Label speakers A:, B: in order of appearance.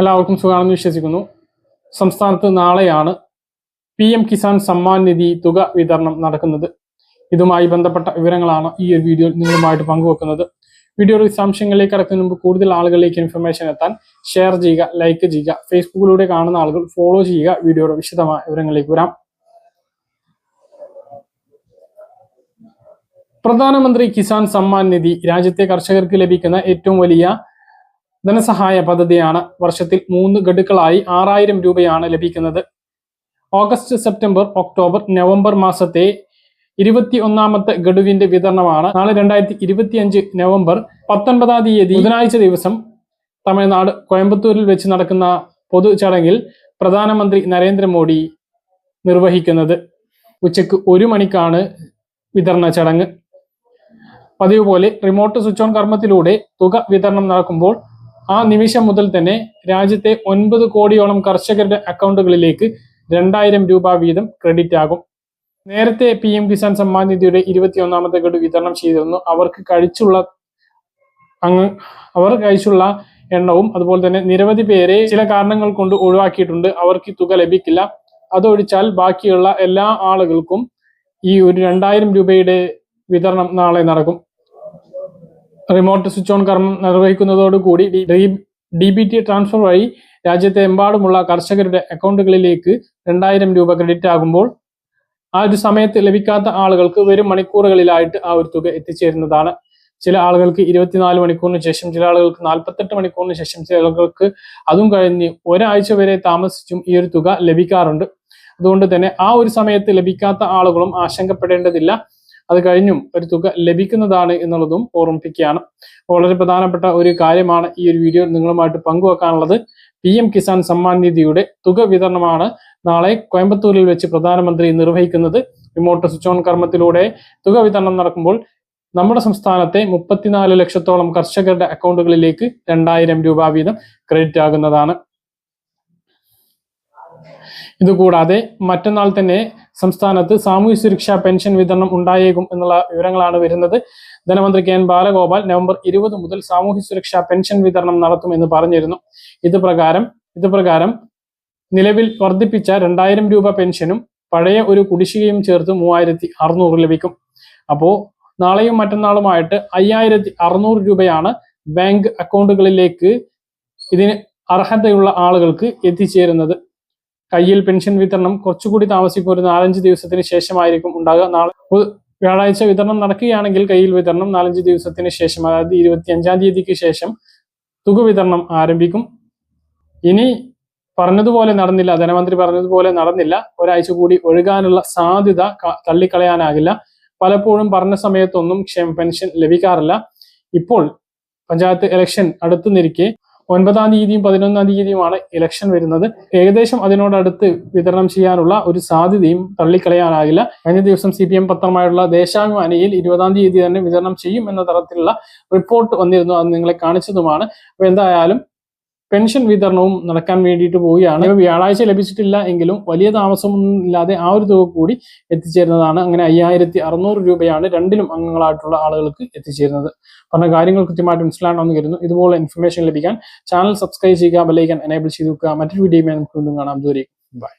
A: എല്ലാവർക്കും സുഖമാണെന്ന് വിശ്വസിക്കുന്നു. സംസ്ഥാനത്ത് നാളെയാണ് പി എം കിസാൻ സമ്മാൻ നിധി തുക വിതരണം നടക്കുന്നത്. ഇതുമായി ബന്ധപ്പെട്ട വിവരങ്ങളാണ് ഈ ഒരു വീഡിയോ നിങ്ങളുമായിട്ട് പങ്കുവെക്കുന്നത്. വീഡിയോയുടെ വിശദാംശങ്ങളിലേക്ക് കടക്കുന്നതിന് മുമ്പ് കൂടുതൽ ആളുകളിലേക്ക് ഇൻഫർമേഷൻ എത്താൻ ഷെയർ ചെയ്യുക ലൈക്ക് ചെയ്യുക ഫേസ്ബുക്കിലൂടെ കാണുന്ന ആളുകൾ ഫോളോ ചെയ്യുക. വീഡിയോയുടെ വിശദമായ വിവരങ്ങളിലേക്ക് വരാം. പ്രധാനമന്ത്രി കിസാൻ സമ്മാൻ നിധി രാജ്യത്തെ കർഷകർക്ക് ലഭിക്കുന്ന ഏറ്റവും വലിയ ധനസഹായ പദ്ധതിയാണ് വർഷത്തിൽ മൂന്ന് ഗഡുക്കളായി ആറായിരം രൂപയാണ് ലഭിക്കുന്നത്. ഓഗസ്റ്റ് സെപ്റ്റംബർ ഒക്ടോബർ നവംബർ മാസത്തെ ഇരുപത്തി ഒന്നാമത്തെ ഗഡുവിന്റെ വിതരണമാണ്. നാളെ രണ്ടായിരത്തി ഇരുപത്തിയഞ്ച് നവംബർ പത്തൊൻപതാം തീയതി ബുധനാഴ്ച ദിവസം തമിഴ്നാട് കോയമ്പത്തൂരിൽ വെച്ച് നടക്കുന്ന പൊതു ചടങ്ങിൽ പ്രധാനമന്ത്രി നരേന്ദ്രമോദി നിർവഹിക്കുന്നത്. ഉച്ചയ്ക്ക് ഒരു മണിക്കാണ് വിതരണ ചടങ്ങ്. പതിവ് പോലെ റിമോട്ട് സ്വിച്ച് ഓൺ കർമ്മത്തിലൂടെ തുക വിതരണം നടക്കുമ്പോൾ ആ നിമിഷം മുതൽ തന്നെ രാജ്യത്തെ ഒൻപത് കോടിയോളം കർഷകരുടെ അക്കൗണ്ടുകളിലേക്ക് രണ്ടായിരം രൂപ വീതം ക്രെഡിറ്റ് ആകും. നേരത്തെ പി എം കിസാൻ സമ്മാൻ നിധിയുടെ ഇരുപത്തിയൊന്നാമത്തെ ഗഡു വിതരണം ചെയ്തിരുന്നു. അവർക്ക് കഴിച്ചുള്ള അങ്ങ് അവർ കഴിച്ചുള്ള എണ്ണവും അതുപോലെ തന്നെ നിരവധി പേരെ ചില കാരണങ്ങൾ കൊണ്ട് ഒഴിവാക്കിയിട്ടുണ്ട്. അവർക്ക് തുക ലഭിക്കില്ല. അതൊഴിച്ചാൽ ബാക്കിയുള്ള എല്ലാ ആളുകൾക്കും ഈ ഒരു രണ്ടായിരം രൂപയുടെ വിതരണം നാളെ നടക്കും. റിമോട്ട് സ്വിച്ച് ഓൺ കർമ്മം നിർവഹിക്കുന്നതോടുകൂടി ഡി ബി ടി ട്രാൻസ്ഫർ വഴി രാജ്യത്തെ എമ്പാടുമുള്ള കർഷകരുടെ അക്കൗണ്ടുകളിലേക്ക് രണ്ടായിരം രൂപ ക്രെഡിറ്റ് ആകുമ്പോൾ ആ ഒരു സമയത്ത് ലഭിക്കാത്ത ആളുകൾക്ക് വരും മണിക്കൂറുകളിലായിട്ട് ആ ഒരു തുക എത്തിച്ചേരുന്നതാണ്. ചില ആളുകൾക്ക് ഇരുപത്തിനാല് മണിക്കൂറിന് ശേഷം ചില ആളുകൾക്ക് നാൽപ്പത്തെട്ട് മണിക്കൂറിന് ശേഷം ചില ആളുകൾക്ക് അതും കഴിഞ്ഞ് ഒരാഴ്ച വരെ താമസിച്ചും ഈ ഒരു തുക ലഭിക്കാറുണ്ട്. അതുകൊണ്ട് തന്നെ ആ ഒരു സമയത്ത് ലഭിക്കാത്ത ആളുകളും ആശങ്കപ്പെടേണ്ടതില്ല. അത് കഴിഞ്ഞും ഒരു തുക ലഭിക്കുന്നതാണ് എന്നുള്ളതും ഓർമ്മിപ്പിക്കുകയാണ്. വളരെ പ്രധാനപ്പെട്ട ഒരു കാര്യമാണ് ഈ ഒരു വീഡിയോ നിങ്ങളുമായിട്ട് പങ്കുവെക്കാനുള്ളത്. പി എം കിസാൻ സമ്മാൻ നിധിയുടെ തുക വിതരണമാണ് നാളെ കോയമ്പത്തൂരിൽ വെച്ച് പ്രധാനമന്ത്രി നിർവഹിക്കുന്നത്. റിമോട്ട് സ്വിച്ച് ഓൺ കർമ്മത്തിലൂടെ തുക വിതരണം നടക്കുമ്പോൾ നമ്മുടെ സംസ്ഥാനത്തെ മുപ്പത്തിനാല് ലക്ഷത്തോളം കർഷകരുടെ അക്കൗണ്ടുകളിലേക്ക് രണ്ടായിരം രൂപ വീതം ക്രെഡിറ്റ് ആകുന്നതാണ്. ഇതുകൂടാതെ മറ്റന്നാൾ തന്നെ സംസ്ഥാനത്ത് സാമൂഹ്യ സുരക്ഷാ പെൻഷൻ വിതരണം ഉണ്ടായേക്കും എന്നുള്ള വിവരങ്ങളാണ് വരുന്നത്. ധനമന്ത്രി കെ എൻ ബാലഗോപാൽ നവംബർ ഇരുപത് മുതൽ സാമൂഹ്യ സുരക്ഷാ പെൻഷൻ വിതരണം നടത്തുമെന്ന് പറഞ്ഞിരുന്നു. ഇത് പ്രകാരം ഇത് പ്രകാരം നിലവിൽ വർദ്ധിപ്പിച്ച രണ്ടായിരം രൂപ പെൻഷനും പഴയ ഒരു കുടിശ്ശികയും ചേർത്ത് മൂവായിരത്തി അറുന്നൂറ് ലഭിക്കും. അപ്പോൾ നാളെയും മറ്റന്നാളുമായിട്ട് അയ്യായിരത്തി അറുന്നൂറ് രൂപയാണ് ബാങ്ക് അക്കൗണ്ടുകളിലേക്ക് ഇതിന് അർഹതയുള്ള ആളുകൾക്ക് എത്തിച്ചേരുന്നത്. കയ്യിൽ പെൻഷൻ വിതരണം കുറച്ചുകൂടി താമസിക്കും ഒരു നാലഞ്ച് ദിവസത്തിന് ശേഷമായിരിക്കും ഉണ്ടാകുക. നാളെ വ്യാഴാഴ്ച വിതരണം നടക്കുകയാണെങ്കിൽ കയ്യിൽ വിതരണം നാലഞ്ച് ദിവസത്തിന് ശേഷം അതായത് ഇരുപത്തി അഞ്ചാം തീയതിക്ക് ശേഷം തുക വിതരണം ആരംഭിക്കും. ഇനി പറഞ്ഞതുപോലെ നടന്നില്ല ധനമന്ത്രി പറഞ്ഞതുപോലെ നടന്നില്ല. ഒരാഴ്ച കൂടി ഒഴുകാനുള്ള സാധ്യത തള്ളിക്കളയാനാകില്ല. പലപ്പോഴും പറഞ്ഞ സമയത്തൊന്നും ക്ഷേമ പെൻഷൻ ലഭിക്കാറില്ല. ഇപ്പോൾ പഞ്ചായത്ത് ഇലക്ഷൻ അടുത്തു നിൽക്കെ ഒൻപതാം തീയതിയും പതിനൊന്നാം തീയതിയുമാണ് ഇലക്ഷൻ വരുന്നത്. ഏകദേശം അതിനോടടുത്ത് വിതരണം ചെയ്യാനുള്ള ഒരു സാധ്യതയും തള്ളിക്കളയാനാകില്ല. കഴിഞ്ഞ ദിവസം സി പി എം പത്രമായുള്ള ദേശാഭിമാനിയിൽ ഇരുപതാം തീയതി തന്നെ വിതരണം ചെയ്യും എന്ന തരത്തിലുള്ള റിപ്പോർട്ട് വന്നിരുന്നു. അത് നിങ്ങളെ കാണിച്ചതുമാണ്. അപ്പൊ എന്തായാലും പെൻഷൻ വിതരണവും നടക്കാൻ വേണ്ടിയിട്ട് പോവുകയാണ്. വ്യാഴാഴ്ച ലഭിച്ചിട്ടില്ല എങ്കിലും വലിയ താമസമൊന്നും ഇല്ലാതെ ആ ഒരു തുക കൂടി എത്തിച്ചേരുന്നതാണ്. അങ്ങനെ അയ്യായിരത്തി അറുന്നൂറ് രൂപയാണ് രണ്ടിലും അംഗങ്ങളായിട്ടുള്ള ആളുകൾക്ക് എത്തിച്ചേരുന്നത്. പറഞ്ഞ കാര്യങ്ങൾ കൃത്യമായിട്ട് മനസ്സിലാണെന്ന് കരുതുന്നു. ഇതുപോലെ ഇൻഫർമേഷൻ ലഭിക്കാൻ ചാനൽ സബ്സ്ക്രൈബ് ചെയ്യുക ബെല്ലൈക്കൻ എനേബിൾ ചെയ്തു വെക്കുക. മറ്റൊരു വീഡിയോ നമുക്ക് വീണ്ടും കാണാം. ദൂരേക്ക് ബൈ